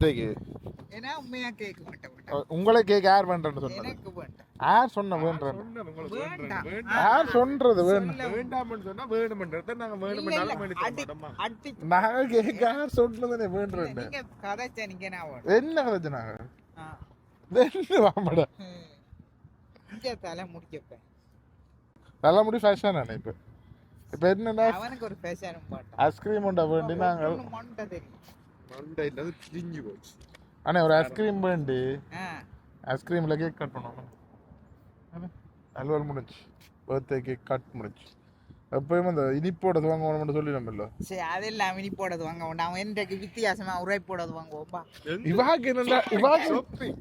கேக்கு ஏன்னா உண்மையா கேட்க மாட்டேன் உங்களை கேக் யார் வேண்டன்னு சொன்னது? எனக்கு வேண்டாம். யார் சொன்ன வேண்டாம். யார் சொல்றது வேணும் சொல்ல வேண்டாம்னு சொன்னா வேணுமென்றத நாங்க நான் கேக் யார் சொல்றதுனே நீங்க கதைச்ச நீங்க வேணும் என்ன. என்ன வாமட. இங்க தலை முடிக்கப்பேன் முடி ஃபேஷன் இப்ப? இப்ப என்னன்னா அவனுக்கு ஒரு ஐஸ்கிரீம் உண்டா வேண்டி நாங்கள்? இல்லாத பிரிஞ்சு போச்சு. அண்ணே ஒரு ஐஸ்கிரீம் வேண்டி. ஆ. ஐஸ்கிரீம்ல கேக் கட் பண்ணணும். அலுவல் முடிஞ்சு பர்த்டே கேக் கட் முடிஞ்சு எப்பயும் அந்த இனிப்போட வாங்கணும்னு சொல்லி நம்மள சரி அதெல்லாம் இனி போடுறது வாங்க வேண்டாம் அவன் இன்றைக்கு வித்தியாசமா உரை போடுறது வாங்குவோம்பா இவாக்கு என்னடா இவாக்கு.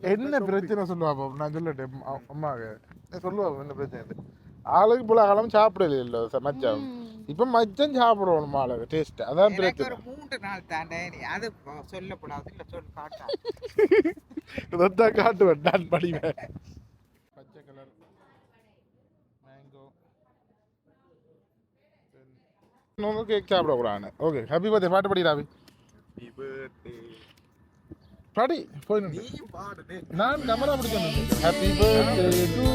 என்ன பிரச்சனை சொல்லுவா பாப்பா நான் சொல்லட்டேன் அ- அம்மாக்கு. நீ சொல்லுவா என்ன பிரச்சனை? ஆளுக்கு புள்ள காலம் சாப்பிடல இல்ல ச- மச்சான். இப்ப மச்சான் சாப்பிடுவோம் ஆளுக்கு டேஸ்ட் அதான் பிரச்சனை. மூன்று நாள் தாண்டே அது சொல்லக்கூடாது. இல்ல சொல்லு காட்டா. இதைத்தான் காட்டுவேன் நான் படிவேன் பச்சை கலர் மேங்கோ இன்னொன்று கேக் சாப்பிடக்கூடாது ஓகே ஹாப்பி பர்த்டே பாட்டு படி ராவி. படி போய். நான் கமலா பிடிச்சேன் happy birthday to you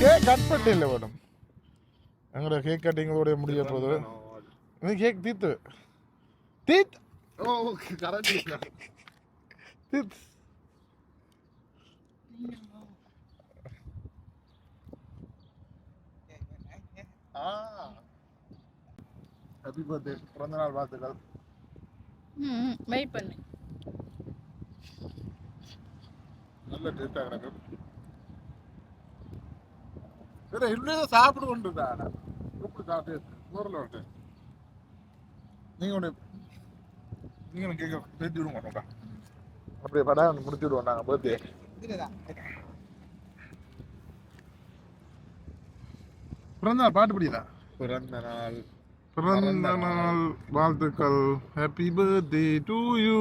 cake cut பண்ணி இல்லை மேடம் எங்களோட கேக் கட்டிங்களோட முடிய போகுது இது கேக் தீத்து. தீத். தீத். ஆ. ஹாப்பி பர்த்டே பிறந்த நாள் வாழ்த்துக்கள். ம் வெயிட் பண்ணு. நல்ல டேஸ்டாக கிடக்கு. சரி இன்னும் சாப்பிடு கொண்டு தான் ஊரில் விட்டு. நீங்கள் ஒன்று நீங்கள் ஒன்று கேட்க பேசி விடுங்க உனக்கா அப்படியே படா முடிச்சு விடுவோம் நாங்கள் பர்த்டே பிறந்த பாட்டு படிதா பிறந்த நாள். பிறந்த நாள். வாழ்த்துக்கள். Happy birthday to you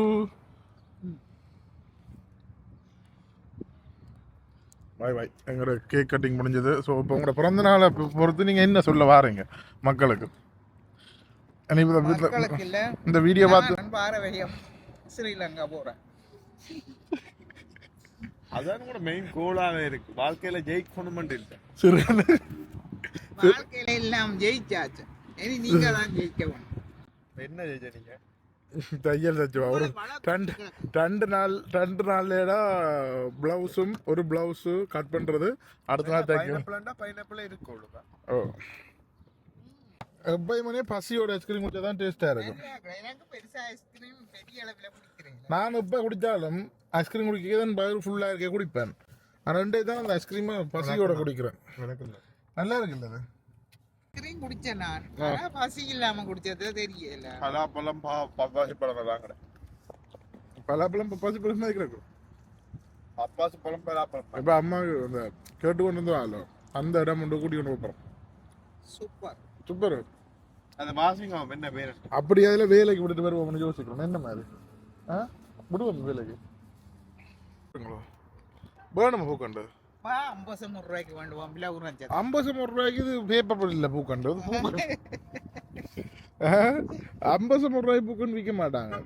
bye bye எங்களோட கேக் கட்டிங் முடிஞ்சது. ஸோ இப்போ உங்களோட பிறந்த நாளை பொறுத்து நீங்கள் என்ன சொல்ல வாரீங்க மக்களுக்கு? இந்த வீடியோ பார்த்து ஸ்ரீலங்கா போறேன். அதான் கூட மெயின் கோலாவே இருக்கு. வாழ்க்கையில ஜெயிக்கணுமென்று இல்லை. சரி. வாழ்க்கையில எல்லாம் ஜெயிச்சாச்சு. இனி நீங்க தான் ஜெயிக்கணும் என்ன ஜெயிச்ச நீங்க? தையல் தச்சுவா ஒரு ரெண்டு ரெண்டு நாள் ரெண்டு நாள்லடா ப்ளவுஸும் ஒரு ப்ளவுஸு கட் பண்ணுறது அடுத்த நாள் பைனாப்பிள்னா பைனாப்பிள் இருக்கு அவ்வளவுதான். ஓ. எப்பயுமே பசியோட ஐஸ்கிரீம் குடிச்சா தான் டேஸ்ட்டாக இருக்கும். நான் இப்போ குடித்தாலும் ஐஸ்கிரீம் குடிக்க தான் பயிர் ஃபுல்லாக இருக்க குடிப்பேன். ரெண்டே தான் அந்த ஐஸ்கிரீமை பசியோட குடிக்கிறேன். நல்லா இருக்குல்ல அது? ஐஸ்கிரீம் குடிச்சேன் நான். ஆனா பசி இல்லாம குடிச்சது தெரியல. பலாப்பழம் பா பப்பாசி பழம் வாங்குறேன் பலாப்பழம் இப்போ பசி பழம் தான் கிடக்கும். பப்பாசி பழம் பலாப்பழம். இப்போ அம்மா அந்த கேட்டு கொண்டு வந்து அந்த இடம் கொண்டு கூட்டி கொண்டு போகிறோம் சூப்பர். சூப்பர். அந்த வாசிங்க என்ன பேர்? அப்படி அதில் வேலைக்கு விட்டுட்டு வருவோம்னு யோசிக்கிறோம். என்ன மாதிரி? ஆ? விடுவோம் வேலைக்கு. வேணுமா பூக்கண்டு? நூறு ரூபாய்க்கு வேண்டுவோம் பிள்ளை உரைஞ்சது ஐம்பது ஒரு ரூபாய்க்கு இது பேப்பர் இல்லை பூக்கண்டு அது பூக்கண்டு ஐம்பது ஒரு ரூபாய்க்கு பூக்கண்டு விற்க மாட்டாங்க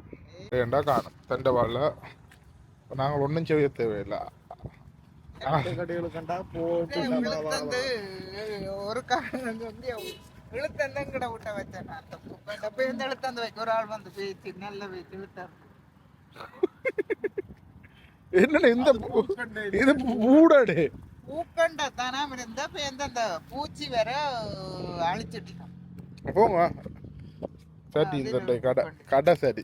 ஏண்டா காணும் தண்டவாளில் நாங்கள் ஒன்றும் செய்ய தேவையில்லை ஒரு காரணம் வந்து இழுத்தந்து கிட விட்ட வச்சேன் நான் அந்த பூக்கண்டை போய் இந்த இழுத்தந்து வைக்க ஒரு ஆள் வந்து பேச்சு நல்ல பேச்சு இழுத்தார் என்னடா இந்த இது பூடாடே பூக்கண்டை தானே? இருந்தா இப்ப எந்தெந்த பூச்சி வேற அழிச்சிட்டோம் போங்க. சரி இந்த கடை கடை சரி.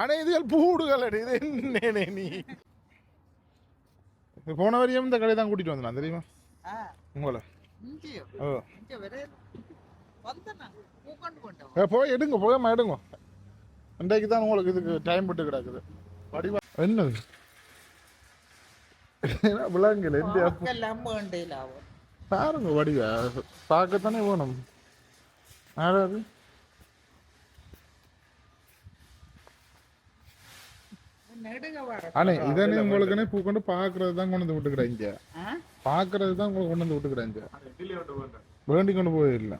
ஆனா இது பூடுகள் இது என்னே நீ? போன வரையும் இந்த கடை தான் கூட்டிட்டு வந்தேன் தெரியுமா? உங்களை. போய் எடுங்க போயமா எடுங்க. இன்றைக்கு தான் உங்களுக்கு இதுக்கு டைம் விட்டு கிடக்குது. வடிவா என்னது என்ன விளங்கல ஆகும் பாருங்க வடிவா பார்க்கத்தானே நெடுக வர அண்ணே இதனே உங்களுக்குனே பூ கொண்டு பார்க்கறது தான் கொண்டு வந்து தான் உங்களுக்கு கொண்டு வந்து விட்டுக்கிறேன் வேண்டி கொண்டு போயிடல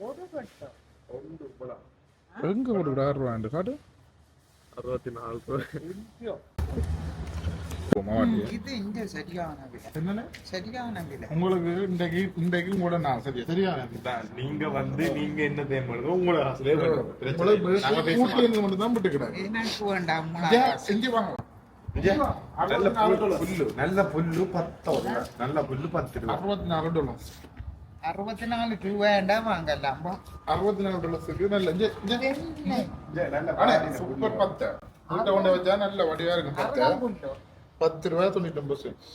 ஒரு எங்க ஒரு ஆறு காட்டு. அறுபத்தி நாலு உங்களுக்கு இன்றைக்கு நான் சரியா நீங்க வந்து நீங்க என்ன தேவைப்படுதோ உங்களோட மட்டும் தான் செஞ்சு வாங்க. நல்ல அறுபத்தி நாலு புல்லு, புல்லு நல்ல புல்லு பத்து அறுபத்தி நாலு டாலர். அறுபத்தி நாலு இங்க- இங்க- விஜய், நல்ல அண்ணே, பாருங்க, சூப்பர் புல்லு. பத்து வீட்டை கொண்டு வச்சா நல்ல வடிவா இருக்கும் பத்து பத்து ரூபாய் தொண்ணூத்தி ஒன்பது சென்ட்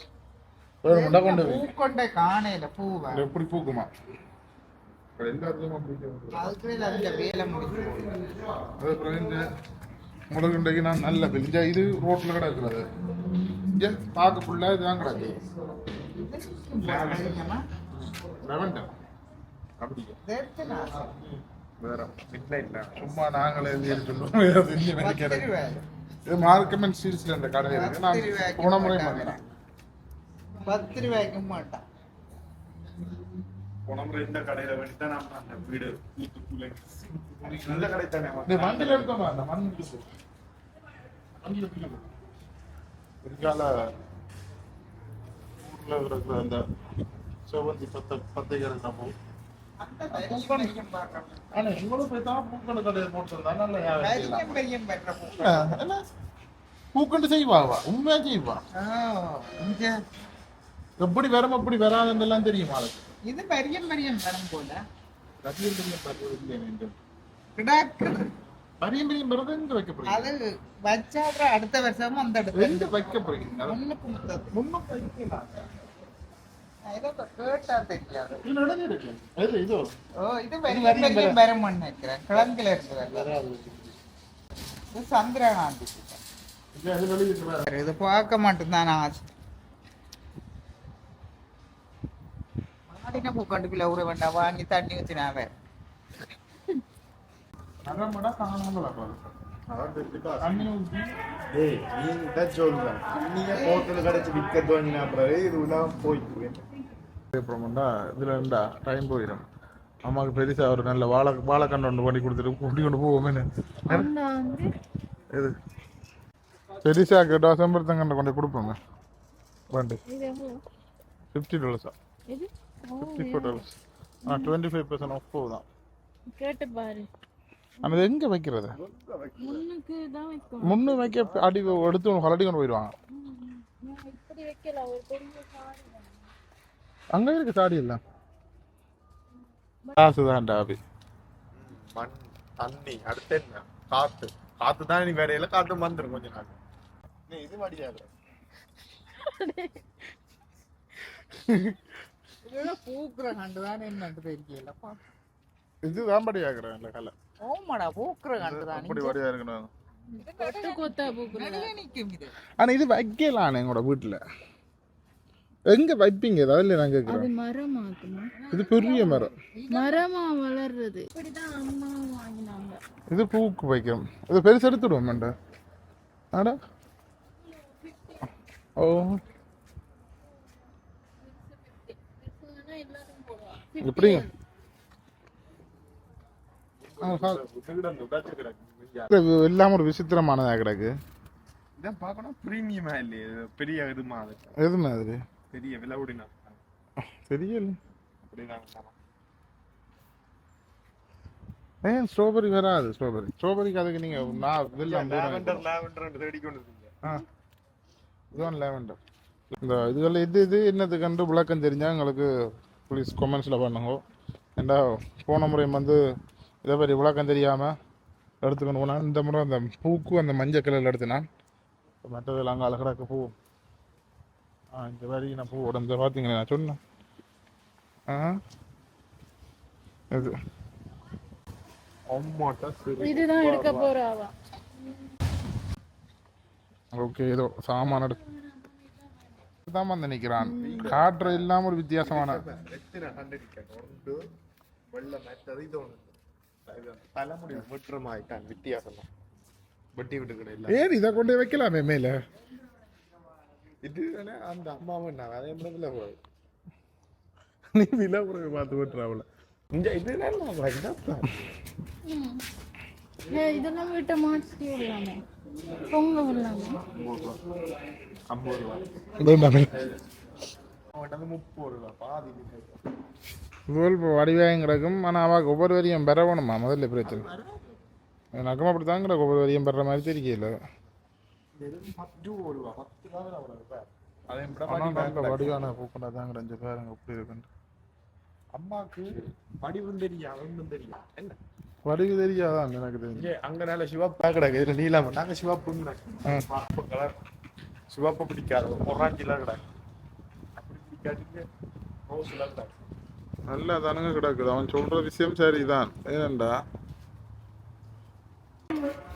வேணும்டா கொண்டு போய் காணையில பூவா இது எப்படி பூக்குமா அப்படி அது அப்புறம் இந்த முளகு இன்றைக்கு நான் நல்ல பெஞ்சா இது ரோட்ல கிடக்குறது இங்க பார்க்க ஃபுல்லா இதுதான் கிடக்கு லெவன்டர் வேற தான். சும்மா நாங்களே இது சொல்லுவோம் ஏதோ செஞ்சு நினைக்கிறேன். இது மார்க்கமெண்ட் ஸ்டீல்ஸ்ல இந்த கடை இருக்கு. நான் போன முறை. வந்தேன் பத்து ரூபாய்க்கு மாட்டான். போன முறை இந்த கடையில வேண்டிட்டு நம்ம அந்த வீடு நல்ல கடை தானே மண்ணில் இருக்கோமா அந்த. மண்ணில் இருக்கு. பிற்கால ஊர்ல இருக்கிற அந்த செவந்தி பத்த பத்தைகள் பார்க்கணும். ஆனா இவ்வளவு போய் தான் பூக்கடை கடையை போட்டு நல்ல வியாபாரம் செய்யலாம். தைரியம் பெரியம் பெற்ற பூ. ஆ, என்ன? பூக்கண்டு செய்வாவா உண்மையா செய்வா? எப்படி வரும் எப்படி வராதுன்னு தெரியுமா அதுக்கு இது பெரியம் பெரியம் தரம் போல. பெரியம் இல்லை வேண்டும் பரியம் பெரியம் பருவது எங்க வைக்க போறீங்க அது வச்சா அப்புறம் அடுத்த வருஷமும் அந்த எங்க இடத்துல வைக்க போறீங்க அது முன்னுக்கு முன்னும் வைக்கலாம் நான் ஏதோ கேட்டா தெரியாது இது பார்க்க ஆச்சு மாடின பூக்கண்டுக்குள்ள ஊற வேண்டாம் வாங்கி தண்ணி ஹோட்டல் கடைச்சு விற்க வாங்கினா அப்புறம் இது போயிட்டு அப்புறம்டா இதுல இருந்தா டைம் போயிடும் அம்மாவுக்கு பெருசா ஒரு நல்ல வாழை வாழைக்கண்டு ஒன்று பண்ணி கொடுத்துட்டு கூட்டி கொண்டு போவோமே இது பெருசா கேட்டா செம்பருத்தங்கண்டை கொண்டு கொடுப்போங்க வண்டி. ஃபிஃப்டி டாலர்ஸா ஃபிஃப்டி ஃபோர் டாலர்ஸ் ஆ டுவெண்ட்டி ஃபைவ் பர்சன்ட் ஆஃப் தான் கேட்டு பாரு. ஆனால் இது எங்கே வைக்கிறது? முன்னு வைக்க அடி எடுத்து ஹலடி கொண்டு போயிடுவாங்க நான் இப்படி வைக்கலாம் ஒரு பெரிய சாரி அங்கே இருக்கு சாடி எல்லாம். காசு தான் டாபி. மண் தண்ணி அடுத்து என்ன? காத்து. காத்து தான் நீ வேறையில காத்து வந்துடும் கொஞ்ச நாள். நீ இது மடியாது இதெல்லாம் பூக்குற கண்டு தானே என்னன்னு தெரியலப்பா இது தாம்படி ஆகிறேன் இந்த கலை. ஓமாடா பூக்குற கண்டு தான். அப்படி வடியா இருக்கணும். கொத்து கொத்தா பூக்குறது? நிக்கும் இது. வைக்கலாம் எங்களோட வீட்டில். எங்கே வைப்பீங்க? ஏதாவது இல்லை நான் அது கேட்குறேன் மரமாக்குமா இது பெரிய மரம். மரமா வளர்றது. இப்படிதான் அம்மா வாங்கினாங்க. இது பூக்கு வைக்கும். இது பெருசு எடுத்துடுவோம் மண்டை. ஆடா. ஓ. இது எல்லாம் ஒரு விசித்திரமானதா கிடக்கு. இதான் பார்க்கணும். பிரீமியமா இல்லையே? பெரிய இது மாதிரி எது மாதிரி பெரிய விலை ஓடினா தெரியல. அப்படிதான் ஏன் ஸ்ட்ராபெரி வராது ஸ்ட்ராபெரி ஸ்ட்ராபெரிக்கு அதுக்கு நீங்க நான் லாவெண்டர் லாவெண்டர் தேடி கொண்டு இருக்கீங்க ஆ. இதுதான் லேவெண்டர் இந்த இதுகளில் இது இது என்னது கண்டு விளக்கம் தெரிஞ்சால் எங்களுக்கு ப்ளீஸ் கமெண்ட்ஸில் பண்ணுங்க. ஏண்டா போன முறை வந்து இதை பற்றி விளக்கம் தெரியாமல் எடுத்துக்கொண்டு போனால் இந்த முறை அந்த பூக்கு அந்த மஞ்சள் கலரில் எடுத்தினான் மற்றதில் அங்கே அழகடாக்க பூ. ஆ இந்த மாதிரி நான் பூ உடந்த பார்த்தீங்களா நான் சொன்னேன். ஆ? இது. அம்மாட்டா சரி இதுதான் எடுக்க போறாவா ஓகே ஏதோ சாமான தான் வந்து நிற்கிறான் காற்று இல்லாமல் ஒரு வித்தியாசமான. தலைமுடி வெற்றமாயிட்டான் வித்தியாசம். வெட்டி விட்டு கூட இல்லை. ஏன் இதை கொண்டு போய் வைக்கலாமே மேலே? இது அந்த அம்மாவும் நான் அதே மாதிரி விலை போகுது நீ விலை குறைவு பார்த்து விட்டுறாவில் இந்த இது இதெல்லாம் வீட்டை மாற்றி விடலாமே. பொங்க விடலாமே. ஐம்பது ரூபா முப்பது ரூபா பாதி விலை. இவள் இப்போ வடிவாயம் கிடக்கும். ஆனால் அவள் ஒவ்வொரு வரியும் பெறவணுமா முதல்ல பிரச்சனை. எனக்கும் அப்படி தான் கிடக்கு. ஒவ்வொரு வரியும் பெற மாதிரி தெரியல. வடிவான பூக்கண்டா தான் கிடஞ்சு பாருங்க எப்படி இருக்குன்னு. அம்மாக்கு வடிவும் தெரியும் ஒன்றும் தெரியும் என்ன? வடிவு தெரியாதான் எனக்கு தெரிஞ்சு. அங்க நல்ல சிவப்பா கிடக்கு இதுல நீலாம் நாங்க சிவப்பு கலர் சிவப்பு பிடிக்காது. ஒராஞ்சிலாம் கிடக்கு அப்படி பிடிக்காது ரோஸ்லாம் கிடக்கு நல்லா தானுங்க கிடக்குது. அவன் சொல்ற விஷயம் சரிதான். ஏனண்டா?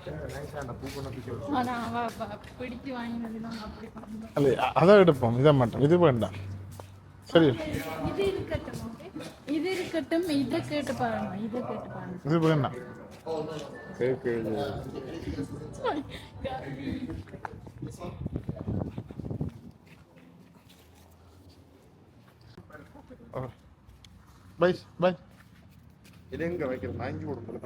பண்ண பிடிக்கும் ஆனா அவ அவ பிடிச்சு வாங்கினதுலாம் அப்படி பண்ணல. அல்ல அதை எடுப்போம். இது எங்க வைக்கிறது வாங்கி கொடுப்போம்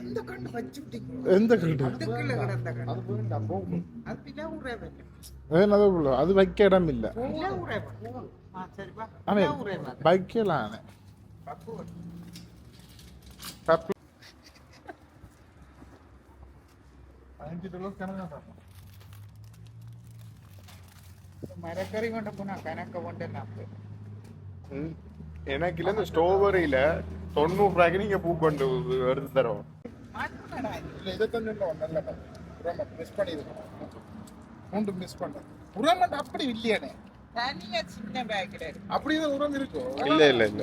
அந்த கண்டு வச்சுட்டீங்க எந்த கண்டு அதுக்குள்ள கிடந்த கண்டு அது வேண்டாம் போகும். அது பின்னா ஊரே வைக்கணும் அது உள்ள வைக்க இடம் இல்ல. வைக்கலாம் மரக்கறி கொண்டு போனா கணக்க கொண்டு நான் எனக்கு இல்லை இந்த ஸ்டோவரியில தொண்ணூறு ரூபாய்க்கு நீங்க பூ கொண்டு வருது தரோம். மிஸ் பண்ணிருக்கோம் மூன்று மிஸ் பண்ணேன் உரம் அப்படி இல்லையானே. தனியா சின்ன பேக்கில் அப்படி தான் உரம் இருக்கும் இல்ல இல்ல இல்ல.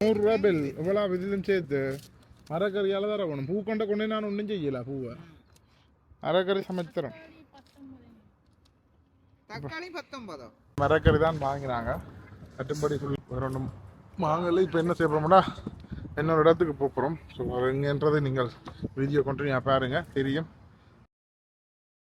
நூறு ரூபா பில் இவ்வளவு இதுலும் சேர்த்து மரக்கறியால தர வேணும் பூ கொண்ட கொண்டு நான் ஒன்றும் செய்யல பூவை. மரக்கறி சமைச்சு மரக்கறி தான் வாங்கினாங்க கட்டுப்படி சொல்லி வரணும் நாங்களே இப்போ என்ன செய்ய போகிறோம்னா இன்னொரு இடத்துக்கு போகிறோம் ஸோ எங்கன்றதை நீங்கள் வீடியோ கொண்டு பாருங்கள் தெரியும்.